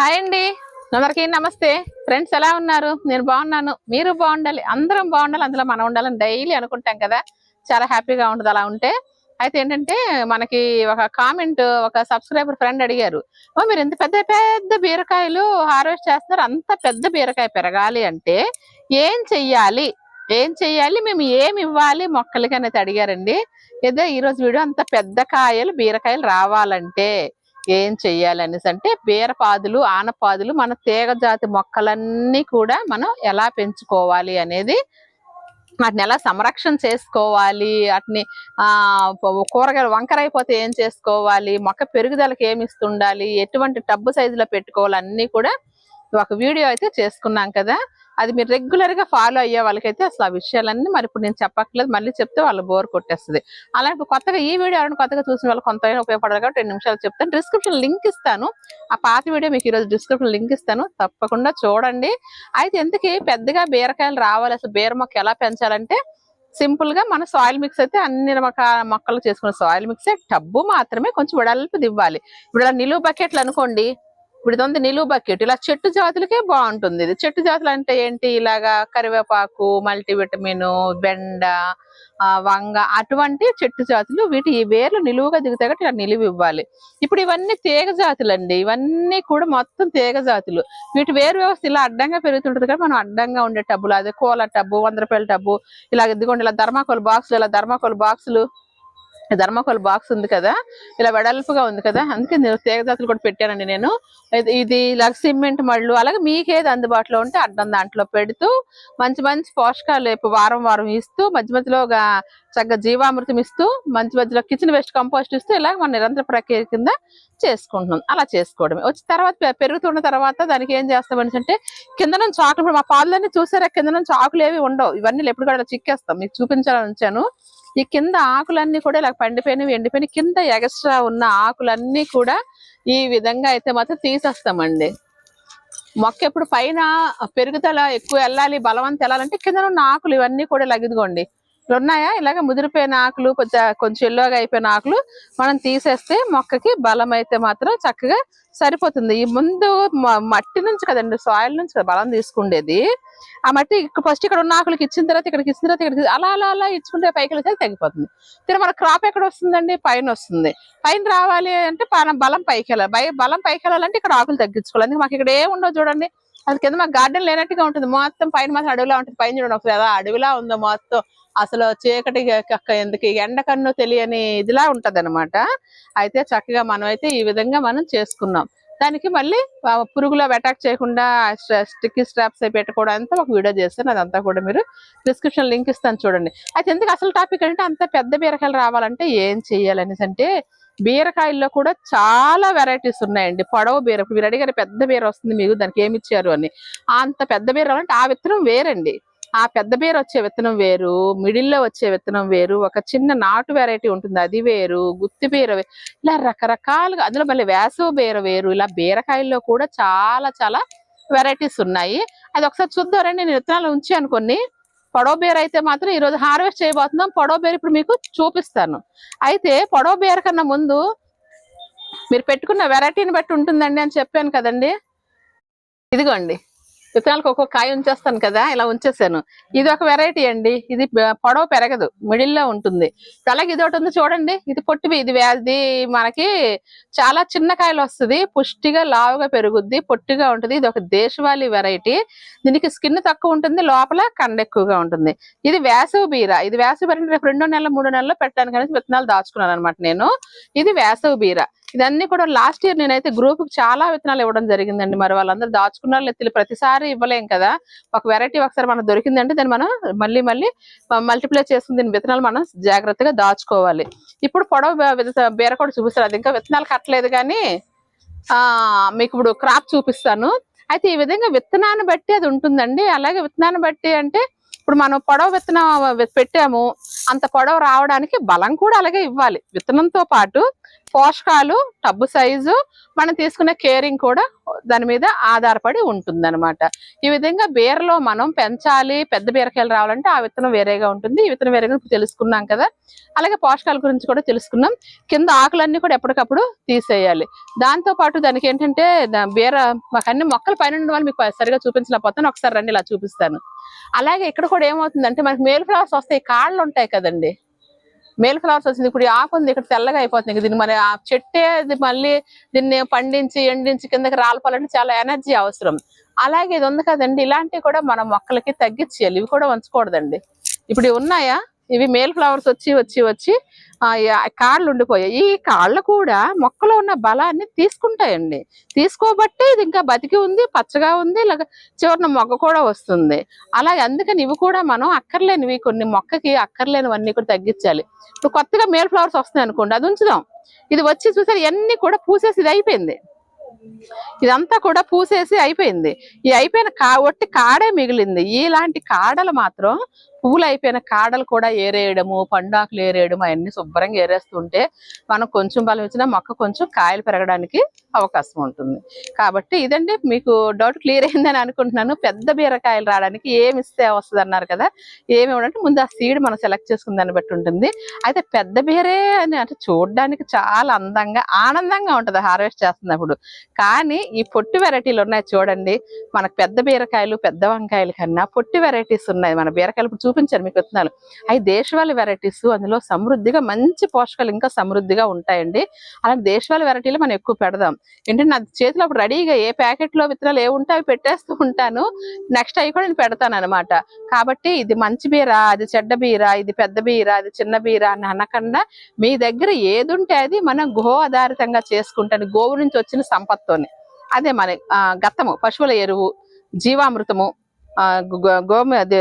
Hi అండి. అందరికీ నమస్తే. ఫ్రెండ్స్ ఎలా ఉన్నారు? నేను బాగున్నాను. మీరు బాగుండాలి. అందరం బాగుండాలి. అందులో మనం ఉండాలని డైలీ అనుకుంటాం కదా. చాలా హ్యాపీగా ఉంటుంది అలా ఉంటే. అయితే ఏంటంటే మనకి ఒక కామెంట్ ఒక సబ్స్క్రైబర్ ఫ్రెండ్ అడిగారు. "ఓ, మీరు ఇంత పెద్ద పెద్ద బీరకాయలు హార్వెస్ట్ చేస్తున్నారు. అంత పెద్ద బీరకాయ పెరగాలి అంటే ఏం చెయ్యాలి? ఏం చెయ్యాలి? మేము ఏమి ఇవ్వాలి? మొక్కలకి అనేది అడిగారండి. ఏదో ఈ రోజు వీడియో అంత పెద్ద కాయలు బీరకాయలు రావాలంటే ఏం చెయ్యాలి అనేసి అంటే బీరపాదులు ఆనపాదులు మన తీగ జాతి మొక్కలన్నీ కూడా మనం ఎలా పెంచుకోవాలి అనేది వాటిని ఎలా సంరక్షణ చేసుకోవాలి వాటిని కూరగాయలు వంకరైపోతే ఏం చేసుకోవాలి మొక్క పెరుగుదలకి ఏమి ఇస్తుండాలి ఎటువంటి టబ్బు సైజులో పెట్టుకోవాలి అన్నీ కూడా ఒక వీడియో అయితే చేసుకున్నాం కదా. అది మీరు రెగ్యులర్గా ఫాలో అయ్యే వాళ్ళకైతే అసలు ఆ విషయాలన్నీ మరి ఇప్పుడు నేను చెప్పట్లేదు మళ్ళీ చెప్తే వాళ్ళు బోర్ కొట్టేస్తుంది. అలాంటి ఇప్పుడు కొత్తగా ఈ వీడియో ఎవరైనా కొత్తగా చూసిన వాళ్ళు కొంత ఉపయోగపడదు కాబట్టి రెండు నిమిషాలు చెప్తాను. డిస్క్రిప్షన్ లింక్ ఇస్తాను. ఆ పాత వీడియో మీకు ఈరోజు డిస్క్రిప్షన్ లింక్ ఇస్తాను. తప్పకుండా చూడండి. అయితే ఎందుకు పెద్దగా బీరకాయలు రావాలి? అసలు బీర మొక్క ఎలా పెంచాలంటే సింపుల్గా మన సాయిల్ మిక్స్ అయితే అన్ని రకాల మొక్కలు చేసుకున్న సాయిల్ మిక్స్ టబ్బు మాత్రమే కొంచెం వెడల్పు ఇవ్వాలి ఇప్పుడు ఇలా నిలువు బకెట్లు అనుకోండి ఇప్పుడు ఇది నిలువు బకెట్. ఇలా చెట్టు జాతులకే బాగుంటుంది ఇది. చెట్టు జాతులు అంటే ఏంటి? ఇలాగా కరివేపాకు మల్టీవిటమిన్ బెండ ఆ, వంగ అటువంటి చెట్టు జాతులు వీటి ఈ వేర్లు నిలువుగా దిగుతాయి కాబట్టి ఇలా నిలువు ఇవ్వాలి. ఇప్పుడు ఇవన్నీ తీగ జాతులు అండి ఇవన్నీ కూడా మొత్తం తీగ జాతులు. వీటి వేరు వ్యవస్థ ఇలా అడ్డంగా పెరుగుతుంటుంది కాబట్టి మనం అడ్డంగా ఉండే టబ్బులు. అదే కోల టబ్బు వంద రూపాయల టబ్బు ఇలా ఇదిగోండి ఇలా ధర్మాకోల్ బాక్సులు ఇలా ధర్మాకోల్ బాక్సులు ధర్మాకోల్ బాక్స్ ఉంది కదా? ఇలా వెడల్పుగా ఉంది కదా? అందుకే నేను తీగ జాతులు కూడా పెట్టానండి నేను. ఇది- ఇది ఇలా సిమెంట్ మళ్ళు అలాగే మీకేది అందుబాటులో ఉంటే అడ్డం దాంట్లో పెడుతూ మంచి మంచి పోషకాలు ఇప్పుడు వారం వారం ఇస్తూ మధ్య మధ్యలోగా చక్కగా జీవామృతం ఇస్తూ మంచి మధ్యలో కిచెన్ వేస్ట్ కంపోస్ట్ ఇస్తూ ఇలా మన నిరంతర ప్రక్రియ కింద చేసుకుంటున్నాం. అలా చేసుకోవడమే. వచ్చిన తర్వాత పెరుగుతున్న తర్వాత దానికి ఏం చేస్తామని అంటే కింద నుంచి ఆకులు మా పాలన్నీ చూసారా? కింద నుంచి ఆకులు ఏవి ఉండవు. ఇవన్నీ ఎప్పుడు కూడా చిక్కేస్తాం. మీకు చూపించాలని ఉంచాను. ఈ కింద ఆకులన్నీ కూడా ఇలా పండిపోయినవి ఎండిపోయిన కింద ఎక్స్ట్రా ఉన్న ఆకులన్నీ కూడా ఈ విధంగా అయితే మాత్రం తీసేస్తామండి. మొక్క ఎప్పుడు పైన పెరుగుదల ఎక్కువ వెళ్ళాలి బలవంత వెళ్ళాలంటే కింద ఉన్న ఆకులు ఇవన్నీ కూడా లగిదిగోండి ఉన్నాయా ఇలాగ ముదిరిపోయిన ఆకులు కొంచెం కొంచెం ఎల్లోగా అయిపోయిన ఆకులు మనం తీసేస్తే మొక్కకి బలం అయితే మాత్రం చక్కగా సరిపోతుంది. ఈ ముందు మట్టి నుంచి కదండి సాయిల్ నుంచి కదా బలం తీసుకుండేది. ఆ మట్టి ఫస్ట్ ఇక్కడ ఉన్న ఆకులకి ఇచ్చిన తర్వాత ఇక్కడికి ఇచ్చిన తర్వాత ఇక్కడికి అలా అలా అలా ఇచ్చుకుంటే పైకి వెళ్తే తగ్గిపోతుంది తిరిగి మన క్రాప్ ఎక్కడ వస్తుందండి? పైన వస్తుంది. పైన రావాలి అంటే బలం పైకి వెళ్ళాలి. బలం పైకి వెళ్ళాలంటే ఇక్కడ ఆకులు తగ్గించుకోవాలి. అందుకే మాకు ఇక్కడ ఏ ఉండవు చూడండి. అది కింద మాకు గార్డెన్ లేనట్టుగా ఉంటుంది. మొత్తం పైన మాత్రం అడవిలా ఉంటుంది. పైన చూడండి ఒకసారి అడవిలా ఉందో మొత్తం. అసలు చీకటి కక్క ఎందుకు ఎండ కన్ను తెలియని ఇదిలా ఉంటది అయితే చక్కగా మనం అయితే ఈ విధంగా మనం చేసుకున్నాం. దానికి మళ్ళీ పురుగులో అటాక్ చేయకుండా స్టిక్కీ స్ట్రాప్స్ అవి ఒక వీడియో చేస్తాను. అదంతా కూడా మీరు డిస్క్రిప్షన్ లింక్ ఇస్తాను చూడండి. అయితే ఎందుకు అసలు టాపిక్ అంటే అంత పెద్ద బీరకాయలు రావాలంటే ఏం చెయ్యాలనేసి అంటే బీరకాయల్లో కూడా చాలా వెరైటీస్ ఉన్నాయండి. పొడవ బీర ఇప్పుడు మీరు అడిగారు పెద్ద బీర వస్తుంది మీకు దానికి ఏమి ఇచ్చారు అని. అంత పెద్ద బీర అంటే ఆ విత్తనం వేరండి. ఆ పెద్ద బీర వచ్చే విత్తనం వేరు మిడిల్లో వచ్చే విత్తనం వేరు ఒక చిన్న నాటు వెరైటీ ఉంటుంది అది వేరు గుత్తి బీర ఇలా రకరకాలుగా అందులో మళ్ళీ వేసవ బీర వేరు ఇలా బీరకాయల్లో కూడా చాలా చాలా వెరైటీస్ ఉన్నాయి. అది ఒకసారి చూద్దారండి నేను విత్తనాలు ఉంచాను కొన్ని పొడవ బీర అయితే మాత్రం ఈరోజు హార్వెస్ట్ చేయబోతున్నాం. పొడవ బీర ఇప్పుడు మీకు చూపిస్తాను. అయితే పొడవ బీర కన్నా ముందు మీరు పెట్టుకున్న వెరైటీని బట్టి ఉంటుందండి అని చెప్పాను కదండి. ఇదిగోండి. విత్తనాలకు ఒక్కొక్క కాయ ఉంచేస్తాను కదా ఇలా ఉంచేసాను. ఇది ఒక వెరైటీ అండి. ఇది పొడవు పెరగదు. మిడిల్లో ఉంటుంది. అలాగే ఇది ఒకటి ఉంది చూడండి. ఇది పొట్టివి. ఇది వ్యాధి మనకి చాలా చిన్న కాయలు వస్తుంది. పుష్టిగా లావుగా పెరుగుద్ది. పొట్టిగా ఉంటుంది. ఇది ఒక దేశవాళీ వెరైటీ దీనికి స్కిన్ తక్కువ ఉంటుంది. లోపల కండ ఎక్కువగా ఉంటుంది. ఇది వేసవి బీర. ఇది వేసవి బీర రేపు రెండో నెల మూడో నెలల్లో పెట్టడానికి విత్తనాలు దాచుకున్నాను అనమాట నేను. ఇది వేసవి బీర. ఇదన్నీ కూడా లాస్ట్ ఇయర్ నేనైతే గ్రూప్కి చాలా విత్తనాలు ఇవ్వడం జరిగిందండి. మరి వాళ్ళందరూ దాచుకున్నారు లేదు తెలియదు. ప్రతిసారి ఇవ్వలేం కదా. ఒక వెరైటీ ఒకసారి మనకు దొరికిందంటే దాన్ని మనం మళ్ళీ మళ్ళీ మల్టిప్లై చేసుకుని దీని విత్తనాలు మనం జాగ్రత్తగా దాచుకోవాలి. ఇప్పుడు పొడవు బీర కూడా చూపిస్తారు. అది ఇంకా విత్తనాలు కట్టలేదు కానీ మీకు ఇప్పుడు క్రాప్ చూపిస్తాను. అయితే ఈ విధంగా విత్తనాన్ని బట్టి అది ఉంటుందండి. అలాగే విత్తనాన్ని బట్టి అంటే ఇప్పుడు మనం పొడవ విత్తనం పెట్టాము అంత పొడవు రావడానికి బలం కూడా అలాగే ఇవ్వాలి. విత్తనంతో పాటు పోషకాలు టబ్బు సైజు మనం తీసుకునే కేరింగ్ కూడా దాని మీద ఆధారపడి ఉంటుందన్నమాట. ఈ విధంగా బీరలో మనం పెంచాలి పెద్ద బీరకాయలు రావాలంటే ఆ విత్తనం వేరేగా ఉంటుంది. ఈ విత్తనం వేరేగా తెలుసుకున్నాం కదా. అలాగే పోషకాల గురించి కూడా తెలుసుకున్నాం. కింద ఆకులన్నీ కూడా ఎప్పటికప్పుడు తీసేయాలి. దాంతో పాటు దానికి ఏంటంటే బీర అన్ని మొక్కలు పైన ఉండడం వల్ల మీకు సరిగా చూపించలేకపోతాను. ఒకసారి రండి ఇలా చూపిస్తాను. అలాగే ఇక్కడ కూడా ఏమవుతుందంటే మనకి మేల్ ఫ్లవర్స్ వస్తాయి కాళ్ళు ఉంటాయి కదండి. మేల్ ఫ్లవర్స్ వచ్చింది. ఇప్పుడు ఈ ఆకు ఉంది ఇక్కడ తెల్లగా అయిపోతుంది. దీన్ని మరి ఆ చెట్టే అది మళ్ళీ దీన్ని పండించి ఎండించి కిందకి రాలపాలంటే చాలా ఎనర్జీ అవసరం. అలాగే ఇది ఉంది కదండి ఇలాంటివి కూడా మనం మొక్కలకి తగ్గించేయాలి. ఇవి కూడా ఉంచకూడదండి ఇప్పుడు ఉన్నాయా? ఇవి మేల్ ఫ్లవర్స్ వచ్చి వచ్చి వచ్చి కాళ్ళు ఉండిపోయాయి. ఈ కాళ్ళు కూడా మొక్కలో ఉన్న బలాన్ని తీసుకుంటాయండి. తీసుకోబట్టి ఇది ఇంకా బతికి ఉంది పచ్చగా ఉంది ఇలా చివరిన మొగ్గ కూడా వస్తుంది. అలాగే అందుకని ఇవి కూడా మనం అక్కర్లేనివి కొన్ని మొక్కకి అక్కర్లేనివన్నీ కూడా తగ్గించాలి. ఇప్పుడు కొత్తగా మేల్ ఫ్లవర్స్ వస్తున్నాయి అనుకోండి అది ఉంచుదాం. ఇది వచ్చి చూసారు ఇవన్నీ కూడా పూసేసి ఇది అయిపోయింది. ఇదంతా కూడా పూసేసి అయిపోయింది. ఈ అయిపోయిన కా ఒట్టి కాడే మిగిలింది. ఇలాంటి కాడలు మాత్రం పువ్వులు అయిపోయిన కాడలు కూడా ఏరేయడము పండాకులు ఏరేయడము అవన్నీ శుభ్రంగా ఏరేస్తుంటే మనం కొంచెం బలం వచ్చినా మొక్క కొంచెం కాయలు పెరగడానికి అవకాశం ఉంటుంది. కాబట్టి ఇదండి మీకు డౌట్ క్లియర్ అయిందని అనుకుంటున్నాను. పెద్ద బీరకాయలు రావడానికి ఏమి ఇస్తే వస్తుంది అన్నారు కదా ఏమి ఇవ్వడంటే ముందు ఆ సీడ్ మనం సెలెక్ట్ చేసుకున్న దాన్ని బట్టి ఉంటుంది. అయితే పెద్ద బీరే అని అంటే చూడడానికి చాలా అందంగా ఆనందంగా ఉంటుంది హార్వెస్ట్ చేస్తున్నప్పుడు. కానీ ఈ పొట్టి వెరైటీలు ఉన్నాయి చూడండి. మనకు పెద్ద బీరకాయలు పెద్ద వంకాయలు కన్నా పొట్టి వెరైటీస్ ఉన్నాయి. మన బీరకాయలు ఇప్పుడు చూపించారు మీకు విత్తనాలు. అవి దేశవాళీ వెరైటీస్ అందులో సమృద్ధిగా మంచి పోషకాలు ఇంకా సమృద్ధిగా ఉంటాయండి. అలాంటి దేశవాళీ వెరైటీలు మనం ఎక్కువ పెడదాం. ఏంటంటే నా చేతిలో అప్పుడు రెడీగా ఏ ప్యాకెట్లో విత్తనాలు ఏ ఉంటే అవి పెట్టేస్తూ ఉంటాను. నెక్స్ట్ అవి కూడా నేను పెడతాను అనమాట కాబట్టి ఇది మంచి బీర అది చెడ్డ బీర ఇది పెద్ద బీర అది చిన్న బీర అని అనకుండా మీ దగ్గర ఏది ఉంటే అది మనం గో ఆధారితంగా చేసుకుంటాను. గోవు నుంచి వచ్చిన సంపత్తోని అదే మన ఆ, గత్తము పశువుల ఎరువు జీవామృతము ఆ, గో- గోమ అదే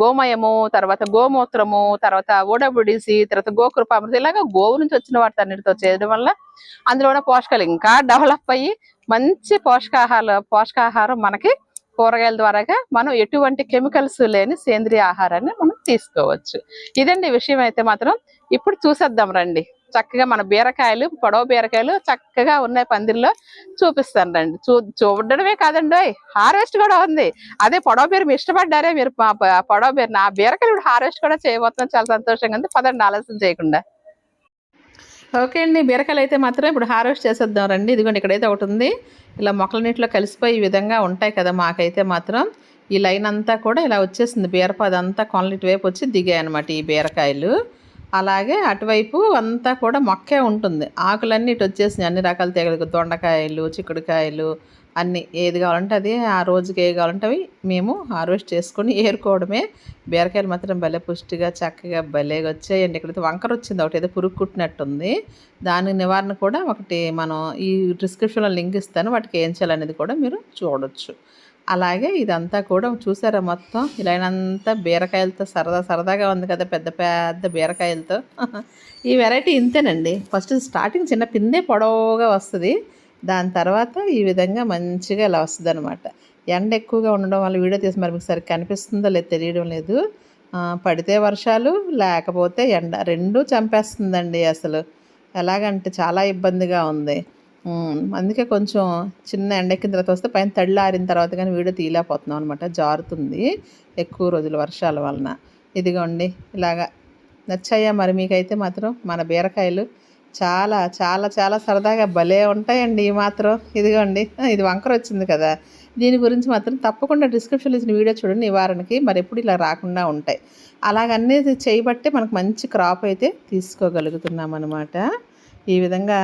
గోమయము తర్వాత గోమూత్రము తర్వాత ఓడబుడిసి తర్వాత గోకృపామృతం ఇలాగా గోవు నుంచి వచ్చిన వాటితో అన్నిటితో చేయడం వల్ల అందులో ఉన్న పోషకాలు ఇంకా డెవలప్ అయ్యి మంచి పోషకాహార పోషకాహారం మనకి కూరగాయల ద్వారాగా మనం ఎటువంటి కెమికల్స్ లేని సేంద్రియ ఆహారాన్ని మనం తీసుకోవచ్చు. ఇదండి విషయం అయితే మాత్రం ఇప్పుడు చూసేద్దాం రండి. చక్కగా మన బీరకాయలు పొడవ బీరకాయలు చక్కగా ఉన్నాయి పందిరిలో. చూపిస్తాను రండి. చూ చూడడమే కాదండి హార్వెస్ట్ కూడా ఉంది. అదే పొడవ బీర మీరు ఇష్టపడ్డారే మీరు పొడవ బీర నా బీరకాయలు ఇప్పుడు హార్వెస్ట్ కూడా చేయబోతున్నాం. చాలా సంతోషంగా ఉంది. పదండి ఆలస్యం చేయకుండా. ఓకే అండి. బీరకాయలు అయితే మాత్రం ఇప్పుడు హార్వెస్ట్ చేసేద్దాం రండి. ఇదిగోండి ఇక్కడైతే ఒకటి ఉంది. ఇలా మొక్కల నీటిలో కలిసిపోయి ఈ విధంగా ఉంటాయి కదా మాకైతే మాత్రం. ఈ లైన్ అంతా కూడా ఇలా వచ్చేసింది. బీరపాది అంతా కొనలిటి వైపు వచ్చి దిగాయి అనమాట ఈ బీరకాయలు. అలాగే అటువైపు అంతా కూడా మొక్కే ఉంటుంది. ఆకులన్నీ ఇటు వచ్చేసినాయి. అన్ని రకాల తీగలకు దొండకాయలు చిక్కుడుకాయలు అన్నీ. ఏది కావాలంటే అది. ఆ రోజుకి ఏ కావాలంటే అవి మేము హార్వెస్ట్ చేసుకొని ఏరుకోవడమే. బీరకాయలు మాత్రం భలే పుష్టిగా చక్కగా భలేగా వచ్చాయండి. ఇక్కడైతే వంకర వచ్చింది. ఒకటి ఏదో పురుగు కుట్టినట్టుంది దాని నివారణ కూడా ఒకటి మనం ఈ డిస్క్రిప్షన్లో లింక్ ఇస్తాను. వాటికి ఏం చేయాలనేది కూడా మీరు చూడొచ్చు. అలాగే ఇదంతా కూడా చూసారా మొత్తం? ఇలానంతా బీరకాయలతో సరదా సరదాగా ఉంది కదా పెద్ద పెద్ద బీరకాయలతో. ఈ వెరైటీ ఇంతేనండి. ఫస్ట్ స్టార్టింగ్ చిన్న పిందే పొడవుగా వస్తుంది. దాని తర్వాత ఈ విధంగా మంచిగా ఇలా వస్తుంది అనమాట ఎండ ఎక్కువగా ఉండడం వల్ల వీడియో తీసి మరి మీకు సరిగ్గా కనిపిస్తుందో లేదు తెలియడం లేదు. పడితే వర్షాలు లేకపోతే ఎండ. రెండూ చంపేస్తుందండి అసలు. ఎలాగంటే చాలా ఇబ్బందిగా ఉంది. అందుకే కొంచెం చిన్న ఎండెక్కిన తర్వాత వస్తే పైన తడిలో ఆరిన తర్వాత కానీ వీడియో తీయలేకపోతున్నాం అనమాట జారుతుంది ఎక్కువ రోజులు వర్షాల వలన. ఇదిగోండి ఇలాగా నచ్చాయా మరి మీకైతే మాత్రం? మన బీరకాయలు చాలా చాలా చాలా సరదాగా భలే ఉంటాయండి ఈ మాత్రం. ఇదిగోండి ఇది వంకర వచ్చింది కదా. దీని గురించి మాత్రం తప్పకుండా డిస్క్రిప్షన్లో ఇచ్చిన వీడియో చూడండి నివారణకి. మరి ఎప్పుడు ఇలా రాకుండా ఉంటాయి. అలాగన్నీ చేయబట్టే మనకు మంచి క్రాప్ అయితే తీసుకోగలుగుతున్నాం అనమాట ఈ విధంగా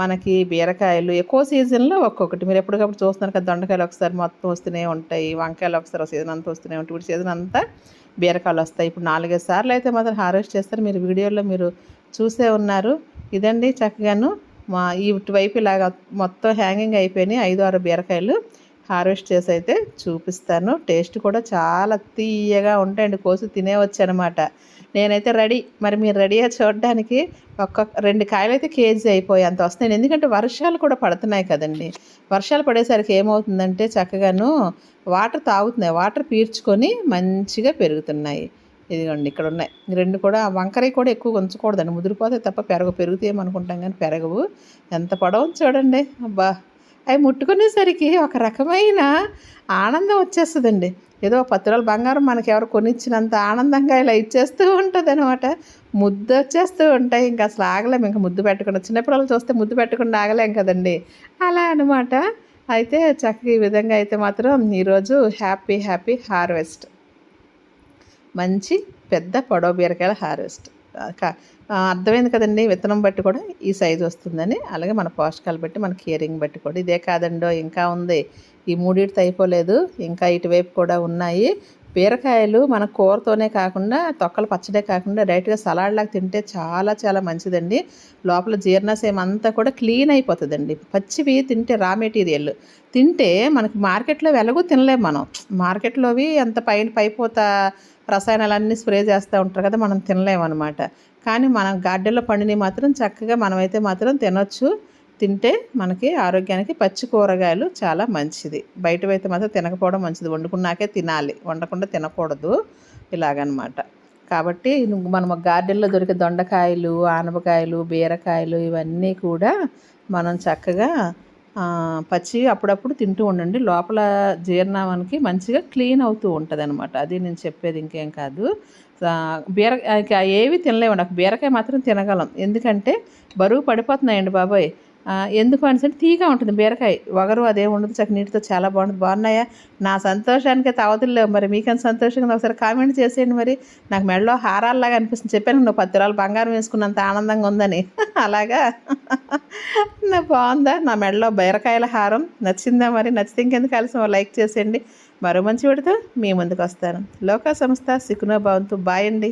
మనకి బీరకాయలు ఎక్కువ సీజన్లో ఒక్కొక్కటి. మీరు ఎప్పటికప్పుడు చూస్తున్నారు కదా దొండకాయలు ఒకసారి మొత్తం వస్తూనే ఉంటాయి వంకాయలు ఒకసారి సీజన్ అంతా వస్తూనే ఉంటాయి. ఇప్పుడు సీజన్ అంతా బీరకాయలు వస్తాయి. ఇప్పుడు నాలుగైదు సార్లు అయితే మాత్రం హార్వెస్ట్ చేస్తారు. మీరు వీడియోలో మీరు చూసే ఉన్నారు. ఇదండి చక్కగాను మా ఇటువైపు ఇలాగా ఇలాగ మొత్తం హ్యాంగింగ్ అయిపోయినాయి. ఐదు ఆరు బీరకాయలు హార్వెస్ట్ చేసి అయితే చూపిస్తాను. టేస్ట్ కూడా చాలా తీయగా ఉంటాయండి. కోసి తినేవచ్చు అనమాట నేనైతే రెడీ. మరి మీరు రెడీగా చూడడానికి ఒక్కొక్క రెండు కాయలు అయితే కేజీ అయిపోయేంత వస్తున్నాయి. ఎందుకంటే వర్షాలు కూడా పడుతున్నాయి కదండి. వర్షాలు పడేసరికి ఏమవుతుందంటే చక్కగాను వాటర్ తాగుతున్నాయి. వాటర్ పీల్చుకొని మంచిగా పెరుగుతున్నాయి. ఇదిగోండి ఇక్కడ ఉన్నాయి. రెండు కూడా వంకరవి కూడా ఎక్కువ ఉంచకూడదండి. ముదిరిపోతే తప్ప పెరగ పెరుగుతాయి అనుకుంటాం కానీ పెరగవు. ఎంత పొడవు చూడండి. అబ్బా! అవి ముట్టుకునేసరికి ఒక రకమైన ఆనందం వచ్చేస్తుందండి. ఏదో పత్రాలు రోజులు బంగారం మనకి ఎవరు కొనిచ్చినంత ఆనందంగా ఇలా ఇచ్చేస్తూ ఉంటుంది అనమాట ముద్దు వచ్చేస్తూ ఉంటాయి. ఇంకా అసలు ఆగలేము ఇంకా ముద్దు పెట్టకుండా చిన్నపిల్లలు చూస్తే ముద్దు పెట్టకుండా ఆగలేం కదండి. అలా అనమాట అయితే చక్కగా ఈ విధంగా అయితే మాత్రం ఈరోజు హ్యాపీ హ్యాపీ హార్వెస్ట్. మంచి పెద్ద పొడవ బీరకాయల హార్వెస్ట్. అర్థమైంది కదండి. విత్తనం బట్టి కూడా ఈ సైజు వస్తుందని. అలాగే మన పోషకాలు బట్టి మన కేరింగ్ బట్టి కూడా. ఇదే కాదండో ఇంకా ఉంది. ఈ మూడింటితో అయిపోలేదు. ఇంకా ఇటువైపు కూడా ఉన్నాయి. బీరకాయలు మన కూరతోనే కాకుండా తొక్కల పచ్చడే కాకుండా డైరెక్ట్గా సలాడ్లాగా తింటే చాలా చాలా మంచిదండి. లోపల జీర్ణాశయం అంతా కూడా క్లీన్ అయిపోతుందండి. పచ్చివి తింటే రా మెటీరియల్. తింటే మనకి మార్కెట్లో వెలగూ తినలేము మనం. మార్కెట్లోవి అంత పైన పైపోత రసాయనాలన్నీ స్ప్రే చేస్తూ ఉంటారు కదా మనం తినలేము అనమాట కానీ మనం గార్డెన్లో పండిని మాత్రం చక్కగా మనమైతే మాత్రం తినొచ్చు. తింటే మనకి ఆరోగ్యానికి పచ్చి కూరగాయలు చాలా మంచిది. బయటవైతే మాత్రం తినకపోవడం మంచిది. వండుకున్నాకే తినాలి. వండకుండా తినకూడదు. ఇలాగనమాట. కాబట్టి మనం గార్డెన్లో దొరికే దొండకాయలు ఆనపకాయలు బీరకాయలు ఇవన్నీ కూడా మనం చక్కగా పచ్చి అప్పుడప్పుడు తింటూ ఉండండి. లోపల జీర్ణానికి మంచిగా క్లీన్ అవుతూ ఉంటుంది అనమాట అది నేను చెప్పేది ఇంకేం కాదు. బీరకాయ బీర ఏవి తినలేము నాకు బీరకాయ మాత్రం తినగలం. ఎందుకంటే బరువు పడిపోతున్నాయండి బాబాయ్. ఎందుకు అంటే తీగా ఉంటుంది బీరకాయ. వగరు అదే ఉండదు చక్క నీటితో చాలా బాగుంటుంది. బాగున్నాయా? నా సంతోషానికి తవతులు మరి మీకంత సంతోషంగా ఒకసారి కామెంట్ చేసేయండి మరి. నాకు మెడలో హారాల్లాగా అనిపిస్తుంది. చెప్పాను నువ్వు పది రాళ్ళు బంగారం వేసుకున్నంత ఆనందంగా ఉందని. అలాగా? నా బాగుందా? నా మెడలో బీరకాయల హారం. నచ్చిందా మరి? నచ్చితే ఇంకెందుకు కలిసి లైక్ చేసేయండి. మరో మంచి పెడితే మీ ముందుకు వస్తాను. లోకా సంస్థ సిక్కునో భవంతు. బాయ్ అండి.